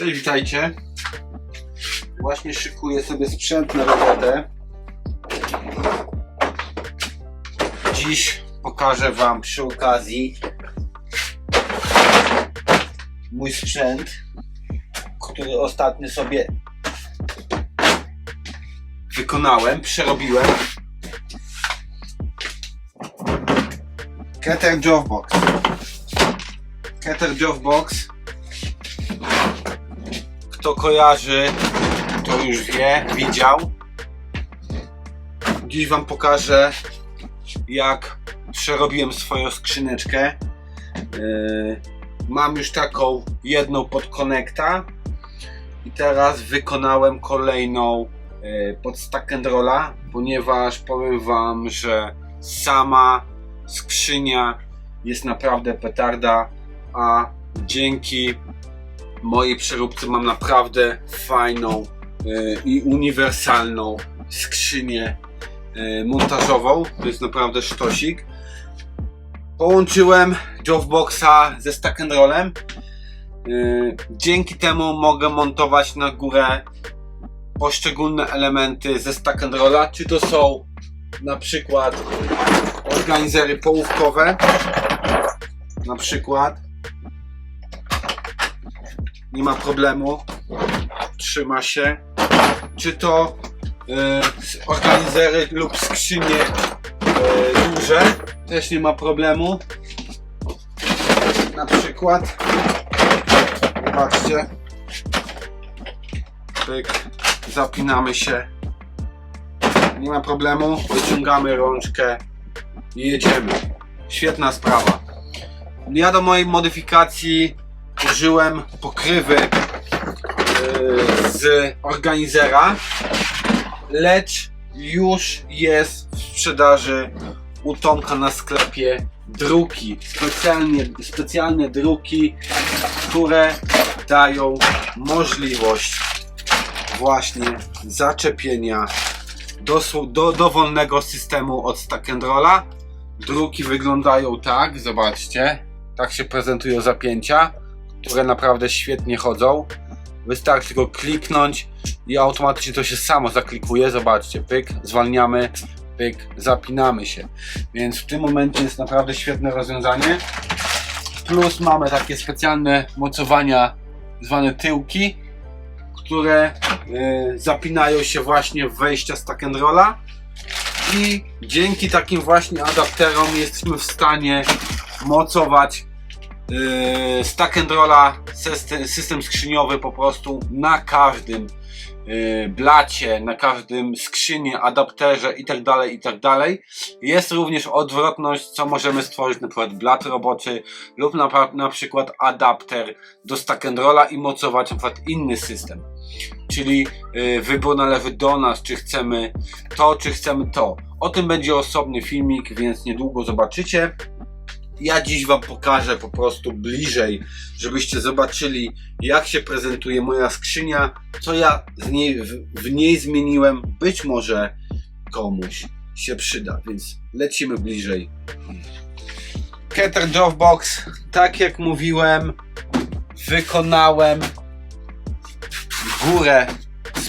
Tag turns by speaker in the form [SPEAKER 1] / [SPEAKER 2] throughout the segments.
[SPEAKER 1] Cześć, witajcie. Właśnie szykuję sobie sprzęt na robotę. Dziś pokażę Wam przy okazji mój sprzęt, który ostatnio sobie wykonałem, przerobiłem. Keter Jovbox. Keter Jovbox kto kojarzy, to już wie, widział. Dziś Wam pokażę, jak przerobiłem swoją skrzyneczkę. Yy, mam już taką jedną pod konekta i teraz wykonałem kolejną yy, pod stack and rolla, ponieważ powiem Wam, że sama skrzynia jest naprawdę petarda, a dzięki mojej przeróbce mam naprawdę fajną y, i uniwersalną skrzynię y, montażową. To jest naprawdę sztosik. Połączyłem Jovboxa ze Stack Rollem. Y, Dzięki temu mogę montować na górę poszczególne elementy ze Stack Rolla. Czy to są na przykład organizery połówkowe, na przykład nie ma problemu, trzyma się. Czy to y, organizery lub skrzynie y, duże, też nie ma problemu. Na przykład, zobaczcie, pyk, zapinamy się, nie ma problemu, wyciągamy rączkę i jedziemy. Świetna sprawa. Ja do mojej modyfikacji użyłem pokrywy yy, z organizera, lecz już jest w sprzedaży u Tomka na sklepie druki, specjalnie, specjalne druki, które dają możliwość właśnie zaczepienia do, do dowolnego systemu od Stack and Rolla. Druki wyglądają tak, zobaczcie, tak się prezentują zapięcia które naprawdę świetnie chodzą. Wystarczy tylko kliknąć i automatycznie to się samo zaklikuje. Zobaczcie, pyk, zwalniamy, pyk, zapinamy się. Więc w tym momencie jest naprawdę świetne rozwiązanie. Plus mamy takie specjalne mocowania zwane tyłki, które y, zapinają się właśnie w wejścia stack and rolla i dzięki takim właśnie adapterom jesteśmy w stanie mocować stack and rolla, system, skrzyniowy po prostu na każdym yy, blacie, na każdym skrzynie, adapterze i tak dalej, i tak. Jest również odwrotność, co możemy stworzyć na przykład blat roboczy lub na, na przykład adapter do stack and rolla i mocować na przykład inny system. Czyli yy, wybór należy do nas, czy chcemy to, czy chcemy to. O tym będzie osobny filmik, więc niedługo zobaczycie. Ja dziś Wam pokażę po prostu bliżej, żebyście zobaczyli, jak się prezentuje moja skrzynia, co ja niej, w, w niej zmieniłem. Być może komuś się przyda, więc lecimy bliżej. Keter Jovbox, tak jak mówiłem, wykonałem górę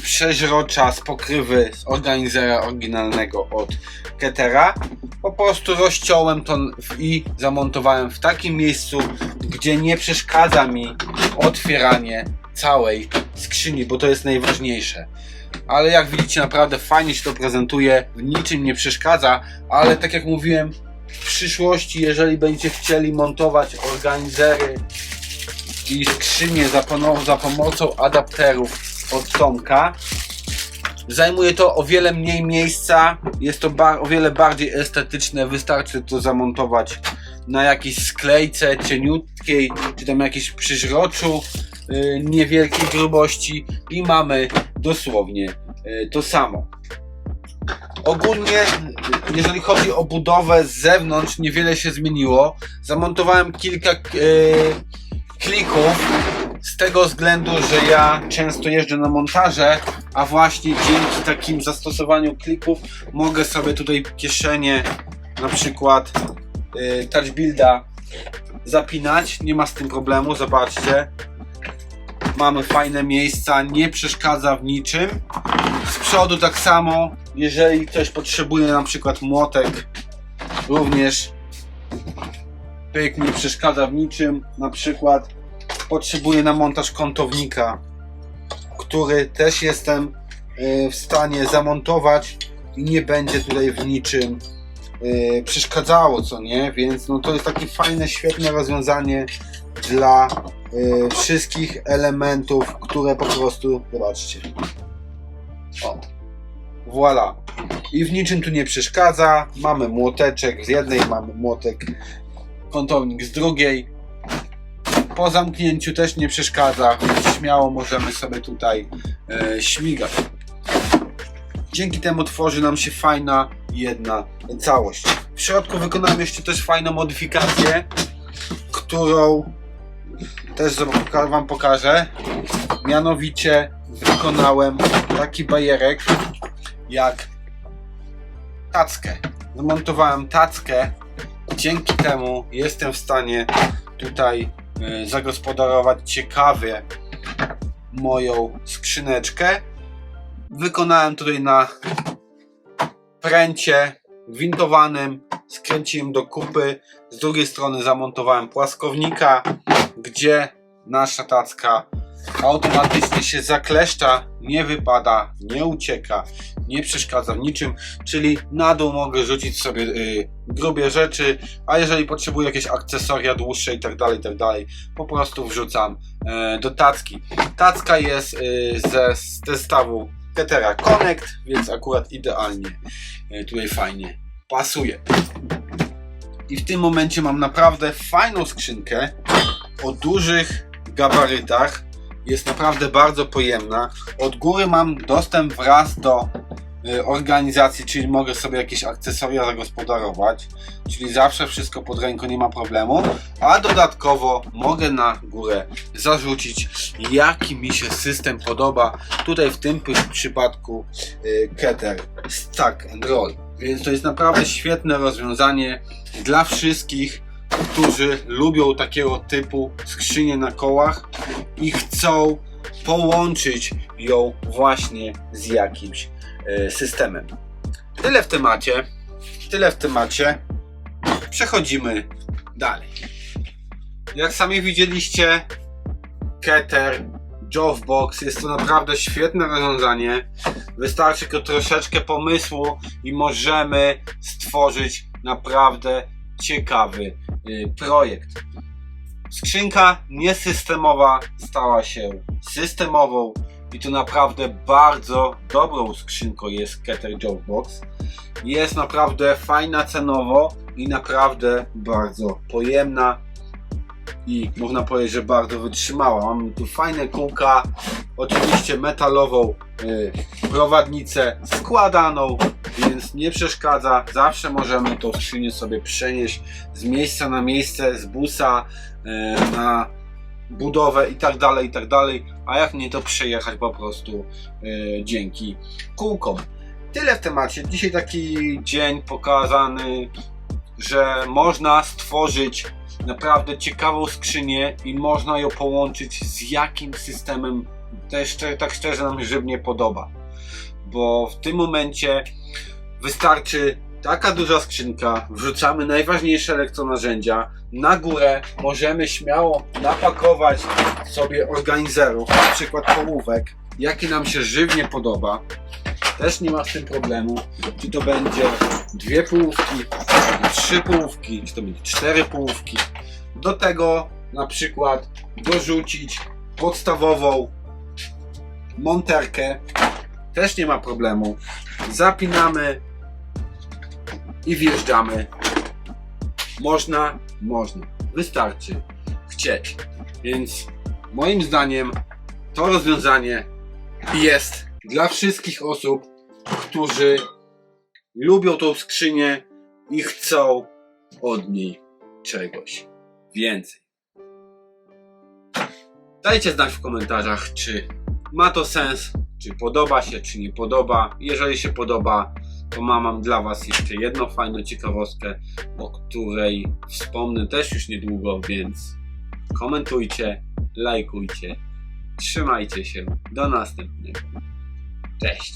[SPEAKER 1] przeźrocza, z pokrywy, z organizera oryginalnego od Ketera. Po prostu rozciąłem to i zamontowałem w takim miejscu, gdzie nie przeszkadza mi otwieranie całej skrzyni, bo to jest najważniejsze. Ale jak widzicie, naprawdę fajnie się to prezentuje, w niczym nie przeszkadza, ale tak jak mówiłem, w przyszłości, jeżeli będziecie chcieli montować organizery i skrzynie za pomocą adapterów od Tomka, Zajmuje to o wiele mniej miejsca, jest to o wiele bardziej estetyczne, wystarczy to zamontować na jakiejś sklejce cieniutkiej, czy tam jakieś przyżroczu yy, niewielkiej grubości i mamy dosłownie yy, to samo. Ogólnie, jeżeli chodzi o budowę z zewnątrz, niewiele się zmieniło. Zamontowałem kilka yy, klików tego względu, że ja często jeżdżę na montaże, a właśnie dzięki takim zastosowaniu klików mogę sobie tutaj kieszenie na przykład yy, touch builda zapinać, nie ma z tym problemu, zobaczcie. mamy fajne miejsca, nie przeszkadza w niczym. Z przodu tak samo, jeżeli ktoś potrzebuje na przykład młotek, również pyk nie przeszkadza w niczym. Na przykład potrzebuję na montaż kątownika, który też jestem y, w stanie zamontować i nie będzie tutaj w niczym y, przeszkadzało, co nie? Więc no to jest takie fajne, świetne rozwiązanie dla y, wszystkich elementów, które po prostu, zobaczcie. O, voilà. I w niczym tu nie przeszkadza. Mamy młoteczek z jednej, mamy młotek, kątownik z drugiej. Po zamknięciu też nie przeszkadza, więc śmiało możemy sobie tutaj e, śmigać. Dzięki temu tworzy nam się fajna jedna całość. W środku wykonałem jeszcze też fajną modyfikację, którą też Wam pokażę. Mianowicie wykonałem taki bajerek jak tackę. Zmontowałem tackę. Dzięki temu jestem w stanie tutaj zagospodarować ciekawie moją skrzyneczkę. Wykonałem tutaj na pręcie gwintowanym, skręciłem do kupy. Z drugiej strony zamontowałem płaskownika, gdzie nasza tacka automatycznie się zakleszcza, nie wypada, nie ucieka, nie przeszkadza niczym, czyli na dół mogę rzucić sobie y, grubie rzeczy, a jeżeli potrzebuję jakieś akcesoria dłuższe i tak dalej, i tak dalej, po prostu wrzucam e, do tacki. Tacka jest y, ze zestawu Ketera Connect, więc akurat idealnie y, tutaj fajnie pasuje. I w tym momencie mam naprawdę fajną skrzynkę o dużych gabarytach. Jest naprawdę bardzo pojemna. Od góry mam dostęp wraz do y, organizacji, czyli mogę sobie jakieś akcesoria zagospodarować. Czyli zawsze wszystko pod ręką, nie ma problemu. A dodatkowo mogę na górę zarzucić, jaki mi się system podoba. Tutaj w tym przy- przypadku y, Keter Stack and Roll. Więc to jest naprawdę świetne rozwiązanie dla wszystkich, którzy lubią takiego typu skrzynię na kołach i chcą połączyć ją właśnie z jakimś systemem. Tyle w temacie. Tyle w temacie. Przechodzimy dalej. Jak sami widzieliście, Keter Jovbox jest to naprawdę świetne rozwiązanie. Wystarczy tylko troszeczkę pomysłu i możemy stworzyć naprawdę ciekawy y, projekt. Skrzynka niesystemowa stała się systemową i to naprawdę bardzo dobrą skrzynką jest Keter Jokebox. Jest naprawdę fajna cenowo i naprawdę bardzo pojemna i można powiedzieć, że bardzo wytrzymała. Mamy tu fajne kółka, oczywiście metalową y, prowadnicę składaną, więc nie przeszkadza. Zawsze możemy tą skrzynię sobie przenieść z miejsca na miejsce, z busa y, na budowę i tak dalej, i tak dalej. A jak nie, to przejechać po prostu y, dzięki kółkom. Tyle w temacie. Dzisiaj taki dzień pokazany, że można stworzyć naprawdę ciekawą skrzynię i można ją połączyć z jakim systemem też tak szczerze nam żywnie podoba. Bo w tym momencie wystarczy taka duża skrzynka, wrzucamy najważniejsze elektronarzędzia, na górę możemy śmiało napakować sobie organizerów, na przykład połówek, jaki nam się żywnie podoba. Też nie ma z tym problemu, czy to będzie dwie połówki, trzy połówki, czy to będzie cztery połówki. Do tego na przykład dorzucić podstawową monterkę. Też nie ma problemu. Zapinamy i wjeżdżamy. Można, można. Wystarczy chcieć. Więc moim zdaniem to rozwiązanie jest dla wszystkich osób, którzy lubią tą skrzynię i chcą od niej czegoś więcej. Dajcie znać w komentarzach, czy ma to sens, czy podoba się, czy nie podoba. Jeżeli się podoba, to mam, mam dla Was jeszcze jedną fajną ciekawostkę, o której wspomnę też już niedługo, więc komentujcie, lajkujcie Trzymajcie się. Do następnego. Cześć.